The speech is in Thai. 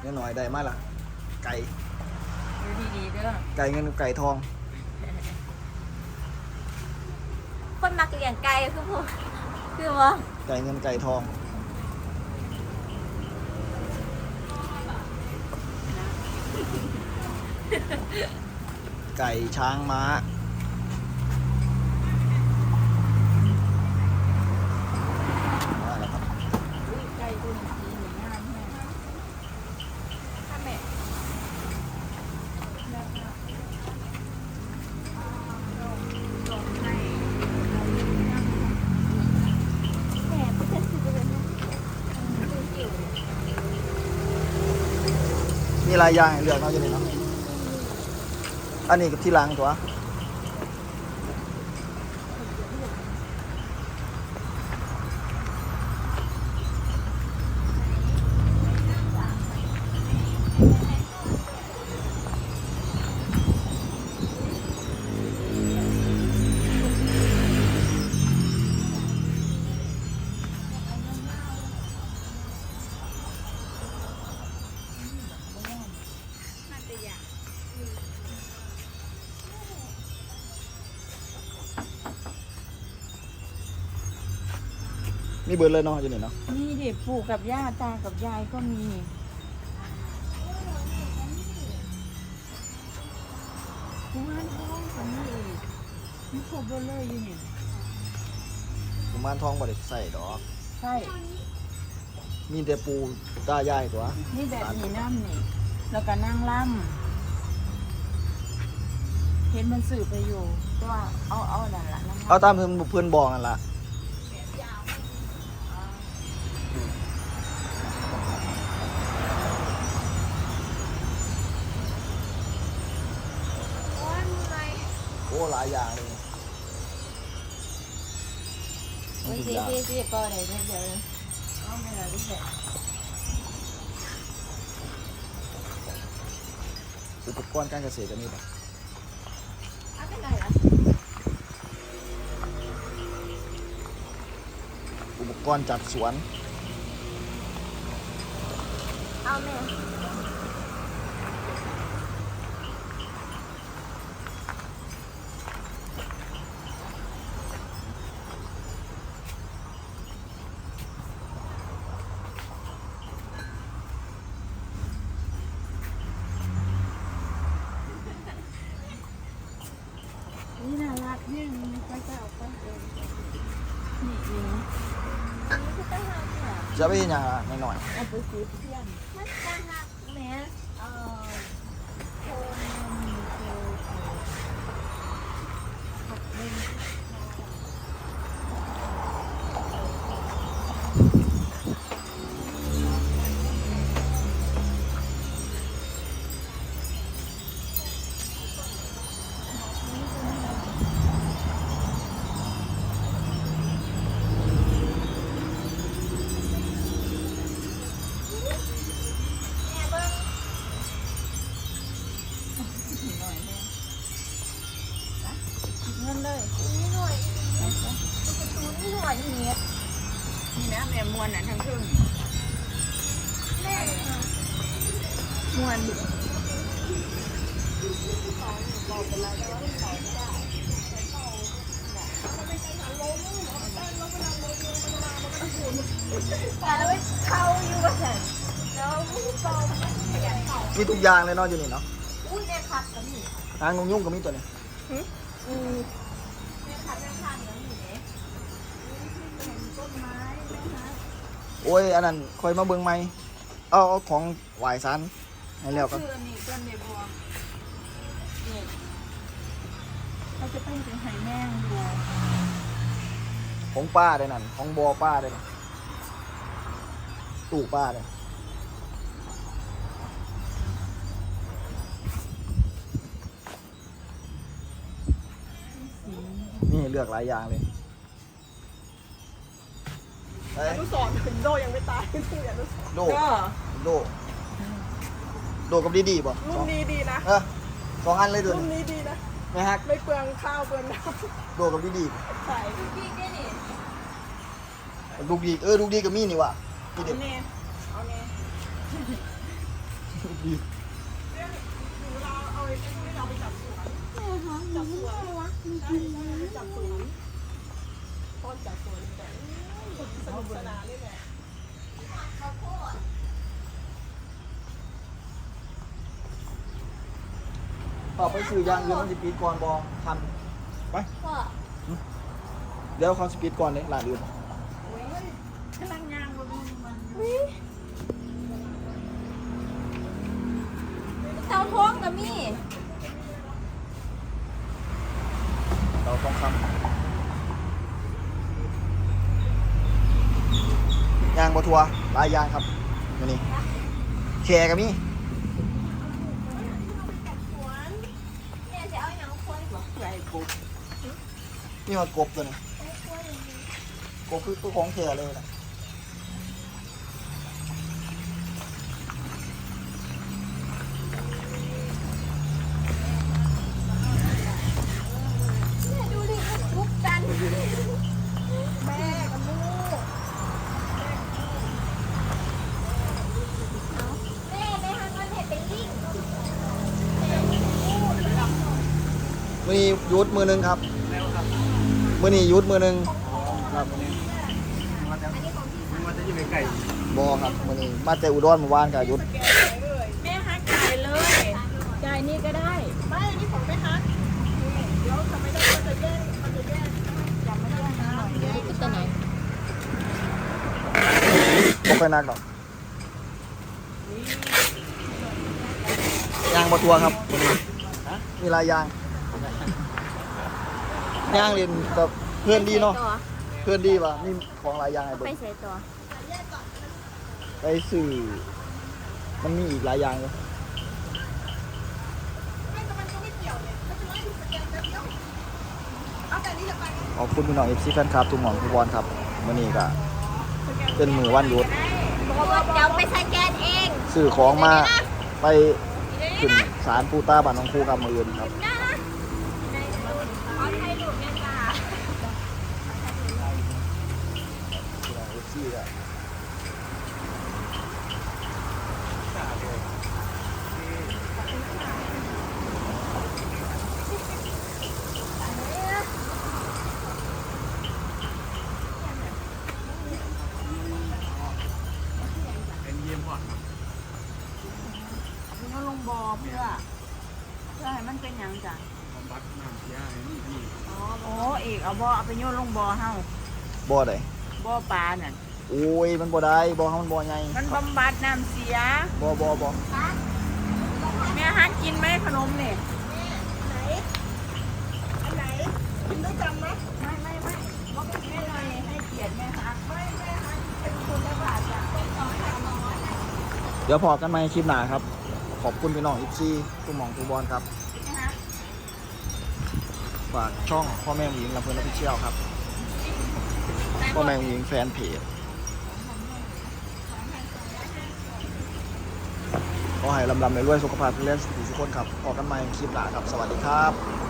เนี่ยหน่อยได้มาละไก่ดูดีๆเด้อไก่เงินกับไก่ทอง คนมักเลี้ยงไก่คือพวกคือว่าไก่เงินไก่ทองไก่ช้างม้า ว่าแล้วครับ อุ้ยไก่ตัวนี้สีหนึ่งงามแม่ ถ้าแม่แม่ไม่ใช่ซื้อเลยนะซื้อจิ๋ว มี หลายอย่างให้เลือกเนาะอยู่นี่เนาะอันนี้กับที่ล้างตัว มีเบิร์ดเลยเนาะอยู่นี่เนาะนี่ดิปู่กับย่าตากับยายก็มี กุมารทองก็มีอีกมีครบหมดเลยอยู่นี่กุมารทองบ่ได้ใส่ดอก ใช่ มีแต่ปูตายายตัวนี่แบบนี้น้ำนี่ แล้วก็นั่งล่ำเห็นมันสื่อไปอยู่ว่าเอาเอานั่นละนั่งเอาล่ำตามเพื่อนเพื่อนบอกนั่นล่ะ หลายอย่างเลยโอ้ยสิสิสิปอไหนเดี๋ยวเดี๋ยวเอาไปเลยดิเสร็จอุปกรณ์การเกษตรก็มีปะเอาไปไหนล่ะอุปกรณ์จัดสวน เอาแม่ นี่น่ารักเนี่ยมันไปจะเอาไปเองนี่นี่ อันนี้คือตั้งหากเนี่ย จะไปเห็นอย่างละหน่อยเอาไปซื้อเทียนมันตั้งหากแม่เอ่อโคนโคผักเล่ นเลยนี่หน่อยไปซะประตูนี่หน่อยเนี้ยนี่นะแม่มวนอะทั้งครึ่งแม่มวนแต่แล้วเข้าอยู่ว่าฉันแล้วผู้กองมันขยันเป่ามีทุกอย่างเลยเนาะอยู่นี่เนาะอุ้ยแม่คัดกับหนู ทางนงยุ่งก็มีตัวนี้ อือ โอ้ย อันนั้นคอยมาเบิ่งใหม่เอาเอาของไหวายซันให้แล้วก็ คือนี่ต้นเดบัวนี่เขาจะเป็นถึงไห่แมงอยู่ของป้าได้นั่น ของบอป้าได้นั่นตู้ป้าเลยนี่เลือกหลายอย่างเลยไป อนุสรณ์ถึงโดยังไม่ตายที่อนุสรณ์โดก็โดโดกับดีดีๆป่ะรุ่นนี้ดีนะเออสองอันเลยเดูรุ่นนี้ดีนะไม่ฮักไม่เปลืองข้าวเปลืองน้โดกับดีดีำใส่พี่แค่นี้ๆลูกดีเออลูกดีกับมี่นี่ว่ะพี่เด็กเอาเน่เอาเน่ลูกดีเราเอาไอ้ที่เราไปจับสวนจับสวนจับสวนต้นจับสวนแต่ สนุกสนานนี่แหละต่อไปสื่อยางเงินมันจะปีดก่อนบอทันไปพ่อเดี๋ยวเขาสปีดก่อนเลยหลานอื่นกำลังยางบนมันเตาท้องกับมี่เราต้องคำ ยางบทัวหลายยางครับนี่นี่แชร์กับมี่นี่มันกบตัวนี้กบคือตัวของแชร์เลยนะ มือนี้หยุดมือหนึงครับมือนี้หยุดมือหนึงครับมันจะอยู่ไกลบอครับมือนี้มาแต่อุดรเมื่อวานกับหยุดแกเลยแม่ฮักจ่ายเลยจ่ายนี่ก็ได้ ไม่นี่ของแม่ฮักเดี๋ยวทำไม่ได้มันจะแย่งมันจะแย่งจำไม่ได้นะแย่งตัวไหนบ่ค่อยนักหรอกยางบทัวครับมื้อนี้มีหลายยาง ยางเรียนกับเพื่อนดีเนาะ เพื่อนดีป่ะมีของหลายอย่างให้ไปเบิ่งใส่ตัวไปสื่อ มันมีอีกหลายอย่างเลยขอบคุณพี่น้องเอฟซีแฟนคลับทุกหมองทุกบอลครับวันนี้ก็เป็นมือวันหยุดเดี๋ยวไปสแกนเองสื่อของมาไปขึ้นศาลปูตาบ้านน้องครูกับมืออื่นครับนะขอถ่ายรูปเนี่ยจ้า เอฟซีก็ๆเป็นเยี่ยมพอดครับมันลงบอเพื่อเพื่อให้มันเป็นอย่างจ้ะบำบัดน้ำเสียให้นี่พี่โอ้เอกเอาบอเอาไปโยนลงบอเฮาบ่ได้บอปลาน่ะ โอ้ยมันบ่ได้บ่เฮามันบ่ใหญ่มันบำบัดน้ำเสียบ่บ่บ่แม่ฮักกินไหมขนมเนี่ยกินด้วยกันไหมไม่ไม่ไม่บอกแม่หน่อยให้เกียรติแม่ฮักไม่แม่ฮักเป็นคนละบาทจ้ะเดี๋ยวพอกันใหม่คลิปหน้าครับ ขอบคุณพี่น้องอีฟซีทุกหมองทุกบอลครับฝากช่องพ่อแม่หญิงลำเพลินออฟฟิเชียลครับพ่อแม่หญิงแฟนเพจ ขอให้ลำลำในรวยสุขภาพเพื่อนสุขคนครับพอกันใหม่คลิปหน้าครับ สวัสดีครับ